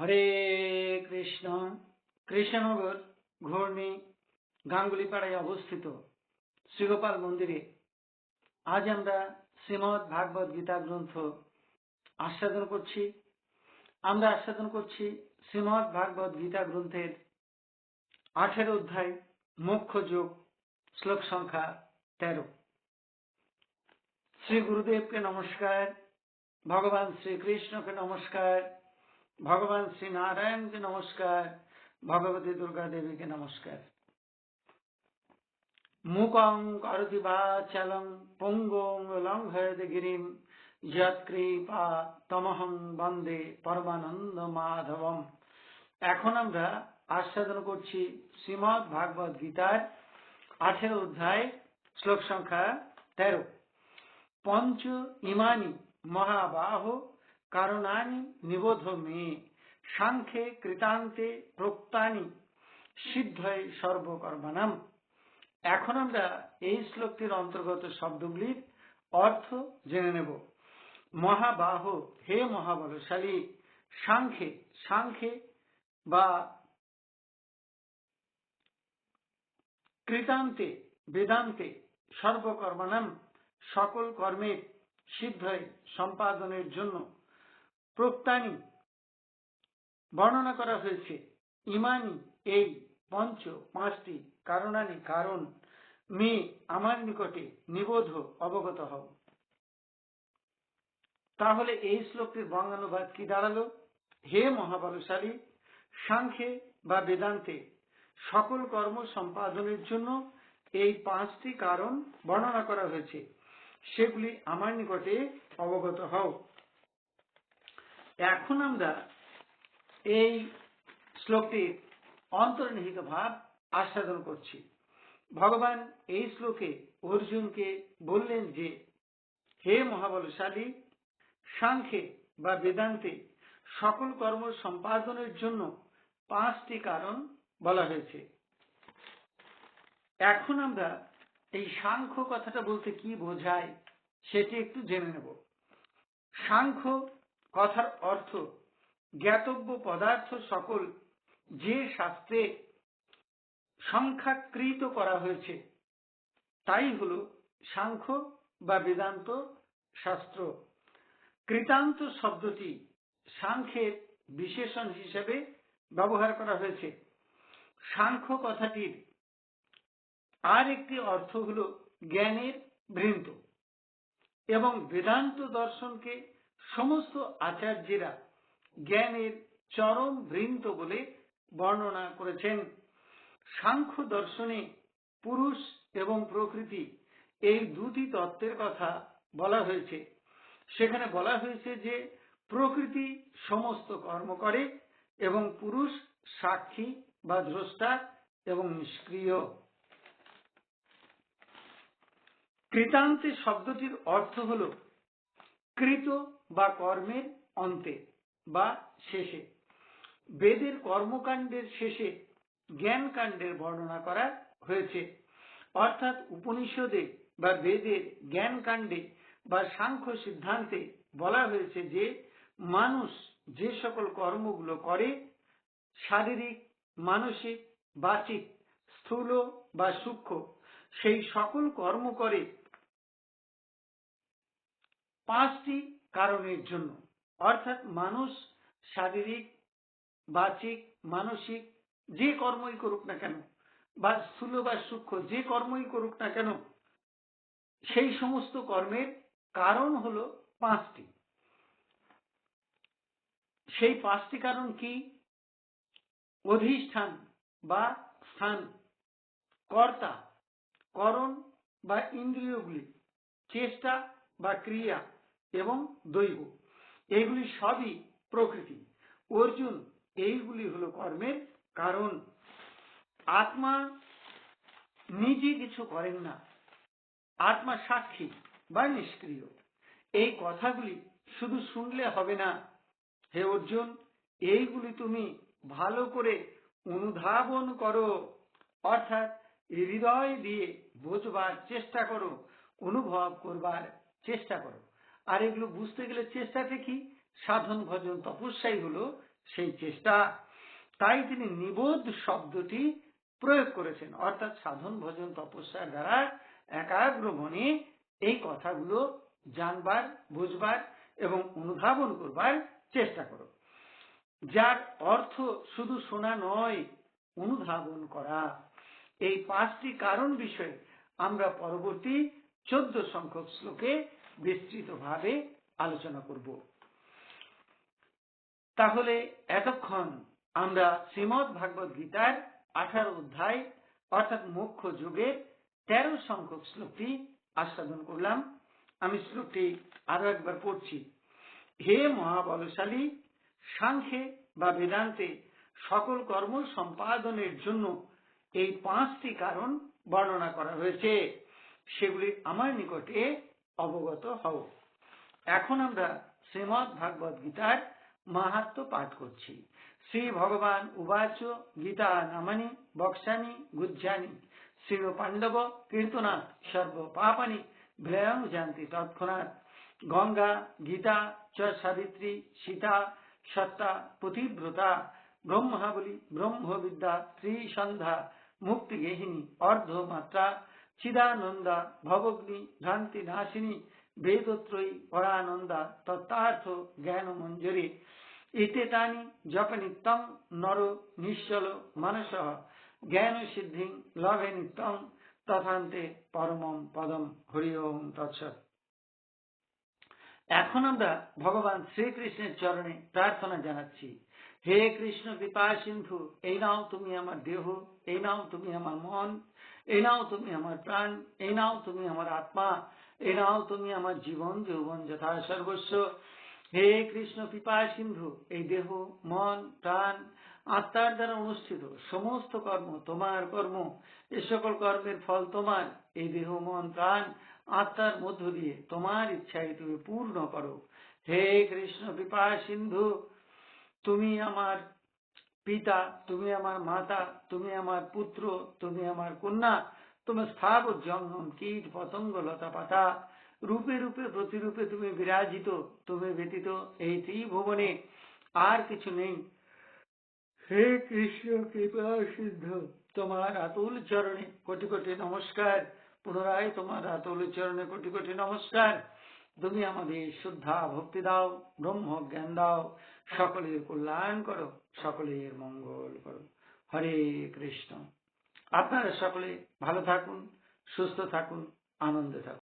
হরে কৃষ্ণ। কৃষ্ণনগর ঘূর্ণি গাঙ্গুলিপাড়ায় অবস্থিত শ্রীগোপাল মন্দিরে। আজ আমরা শ্রীমৎ ভাগবত গীতা গ্রন্থ আস্বাদন করছি। আমরা আস্বাদন করছি শ্রীমৎ ভাগবত গীতা গ্রন্থের আঠেরো অধ্যায় মুখ্য যোগ শ্লোক সংখ্যা তেরো। শ্রী গুরুদেবকে নমস্কার, ভগবান শ্রীকৃষ্ণকে নমস্কার ভগবান শ্রী নারায়ণকে নমস্কার, ভগবতী দুর্গা দেবীকে নমস্কার। মুকং করতি বাচলং পঙ্গং লঙ্ঘয়তে গিরিম যৎকৃপা তমহং বন্দে পরমানন্দ মাধবম। এখন আমরা আস্বাদন করছি শ্রীমদ ভাগবত গীতার আঠেরো অধ্যায়, শ্লোক সংখ্যা তেরো। পঞ্চ ইমানি মহাবাহ কারণানি নিবোধ মে সাংখ্যে কৃতান্তে প্রক্তানি সিদ্ধয় সর্বকর্মানাম এখন আমরা এই শ্লোকটির অন্তর্গত শব্দগুলির অর্থ জেনে নেব। মহাবাহ, হে মহাবলশালী, সাংখ্যে সাংখ্যে বা কৃতান্তে, বেদান্তে সর্বকর্মানাম সকল কর্মের সিদ্ধয় সম্পাদনের জন্য প্রক্তানি বর্ণনা করা হয়েছে, ইমানি এই পঞ্চ পাঁচটি কারণানি কারণ মে আমার নিকটে নিবোধ অবগত হও। তাহলে এই শ্লোকটির বঙ্গানুবাদ কি দাঁড়াল? হে মহাবলশালী সাংখ্যে বা বেদান্তে সকল কর্ম সম্পাদনের জন্য এই পাঁচটি কারণ বর্ণনা করা হয়েছে। সেগুলি আমার নিকটে অবগত হও। এখন আমরা এই শ্লোকটির অন্তর্নিহিত ভাব আস্বাদন করছি। ভগবান এই শ্লোকে অর্জুনকে বললেন যে, হে মহাবলশালী, সাংখ্যে বা বেদান্তে সকল কর্ম সম্পাদনের জন্য পাঁচটি কারণ বলা হয়েছে। এখন আমরা এই সাংখ্য কথাটা বলতে কি বোঝায় সেটি একটু জেনে নেব। সাংখ্য কথার অর্থ, জ্ঞাতব্য পদার্থ সকল যে শাস্ত্রে সংখ্যাকৃত করা হয়েছে, তাই হল সাংখ্য বা বেদান্ত শাস্ত্র। কৃতান্ত শব্দটি সাংখ্যের বিশেষণ হিসেবে ব্যবহার করা হয়েছে। সাংখ্য কথাটির আর একটি অর্থ হল জ্ঞানের বৃন্ত এবং বেদান্ত দর্শনকে সমস্ত আচার্যেরা জ্ঞানের চরম বৃন্ত বলে বর্ণনা করেছেন। সাংখ্য দর্শনে পুরুষ এবং প্রকৃতি এই দুটি তত্ত্বের কথা বলা হয়েছে। সেখানে বলা হয়েছে যে প্রকৃতি সমস্ত কর্ম করে এবং পুরুষ সাক্ষী বা দ্রষ্টা এবং নিষ্ক্রিয়। কৃতান্তে শব্দটির অর্থ হল কৃত বা কর্মের অন্তে বা শেষে। বেদের কর্মকাণ্ডের শেষে জ্ঞান কাণ্ডের বর্ণনা করা হয়েছে। অর্থাৎ উপনিষদে বা বেদের জ্ঞান কাণ্ডে বা সাংখ্য সিদ্ধান্তে বলা হয়েছে যে মানুষ যে সকল কর্মগুলো করে, শারীরিক, মানসিক, বাচিক, স্থূল বা সূক্ষ্ম, সেই সকল কর্ম করে, পাঁচটি কারণের জন্য। অর্থাৎ মানুষ শারীরিক বাচিক মানসিক, যে কর্মই করুক না কেন, বা স্থূল বা সূক্ষ্ম যে কর্মই করুক না কেন, সেই সমস্ত কর্মের কারণ হল পাঁচটি। সেই পাঁচটি কারণ কি? অধিষ্ঠান বা স্থান, কর্তা, করণ বা ইন্দ্রিয়গুলি, চেষ্টা বা ক্রিয়া এবং দৈব। এগুলি সবই প্রকৃতি। অর্জুন, এইগুলি হলো কর্মের কারণ। আত্মা নিজে কিছু করেন না। আত্মা সাক্ষী বা নিষ্ক্রিয়। এই কথাগুলি শুধু শুনলে হবে না। হে অর্জুন, এইগুলি তুমি ভালো করে অনুধাবন করো। অর্থাৎ হৃদয় দিয়ে বোঝবার চেষ্টা করো, অনুভব করবার চেষ্টা করো। আর এগুলো বুঝতে গেলে চেষ্টাটা কি সাধন ভজন তপস্যাই হলো সেই চেষ্টা। তাই তিনি নিবোধ শব্দটি প্রয়োগ করেছেন। অর্থাৎ সাধন ভজন তপস্যার দ্বারা একাগ্র মনে এই কথাগুলো জানবার, বুঝবার এবং অনুধাবন করবার চেষ্টা করো। যার অর্থ শুধু শোনা নয়, অনুধাবন করা। এই পাঁচটি কারণ বিষয়ে আমরা পরবর্তী চোদ্দ সংখ্যক শ্লোকে বিস্তৃতভাবে আলোচনা করব। তাহলে এতক্ষণ আমরা শ্রীমদ ভাগবত গীতার আঠারো অধ্যায়, অর্থাৎ মুখ্য যুগের তেরো সংখ্যক শ্লোকটি আস্বাদন করলাম। আমি শ্লোকটি আরও একবার পড়ছি। হে মহাবলশালী, সাংখ্যে বা বেদান্তে সকল কর্ম সম্পাদনের জন্য এই পাঁচটি কারণ বর্ণনা করা হয়েছে। সেগুলি আমার নিকটে অবগত হও। এখন আমরা শ্রীমদ ভাগবত গীতার মাহাত্ম পাঠ করছি। শ্রী ভগবান উবাচ গীতা নামানি বক্সানি গুজ্জানি শ্রীণ পাণ্ডব কীর্তনাথ সর্ব পাপানি ভ্রয়ং জানতি তৎক্ষণাৎ। গঙ্গা, গীতা চ সাবিত্রী সীতা, সত্তা, পতিব্রতা, ব্রহ্মাবলী, ব্রহ্মবিদ্যা, ত্রিসন্ধ্যা মুক্তিগেহিনী অর্ধমাত্রা চিদানন্দা, ভবগ্নি, ভ্রান্তি নাশিনী বেদত্রয়ী, পরানন্দা তত্তার্থ জ্ঞান মঞ্জরি এতেতানি জপ নিত্যং নর নিশ্চল মানস জ্ঞান সিদ্ধি লভে নিত্যং তথান্তে পরমম পদম হরি ওম তৎসৎ এখন আমরা ভগবান শ্রীকৃষ্ণের চরণে প্রার্থনা জানাচ্ছি। হে কৃষ্ণ কৃপা সিন্ধু, এই নাও তুমি আমার দেহ, এই নাও তুমি আমার মন এই নাও তুমি আমার প্রাণ এই নাও তুমি আমার আত্মা এই নাও তুমি আমার জীবন, যৌবন যথা সর্বস্ব। হে কৃষ্ণ কৃপা সিন্ধু, এই দেহ, মন, প্রাণ, আত্মার দ্বারা অনুষ্ঠিত সমস্ত কর্ম তোমার কর্ম। এ সকল কর্মের ফল তোমার। এই দেহ, মন, প্রাণ, আত্মার মধ্য দিয়ে তোমার ইচ্ছায় তুমি পূর্ণ করো। হে কৃষ্ণ কৃপা সিন্ধু, তুমি আমার পিতা, তুমি আমার মাতা, তুমি আমার পুত্র, তুমি আমার কন্যা, তুমি স্থাবর জঙ্গম কীট, পতঙ্গ, লতা পাতা। রূপে রূপে, প্রতিরূপে তুমি বিরাজিত, তুমি ব্যতীত এই ত্রিভুবনে আর কিছু নেই। হে কৃষ্ণ, কৃপা, সিদ্ধ, তোমার আতুল চরণে কোটি কোটি নমস্কার। পুনরায় তোমার আতুল চরণে কোটি কোটি নমস্কার। তুমি আমাদের শ্রদ্ধা ভক্তি দাও ব্রহ্ম জ্ঞান দাও, সকলের কল্যাণ করো, সকলের মঙ্গল করো। হরে কৃষ্ণ। আপনারা সকলে ভালো থাকুন, সুস্থ থাকুন, আনন্দে থাকুন।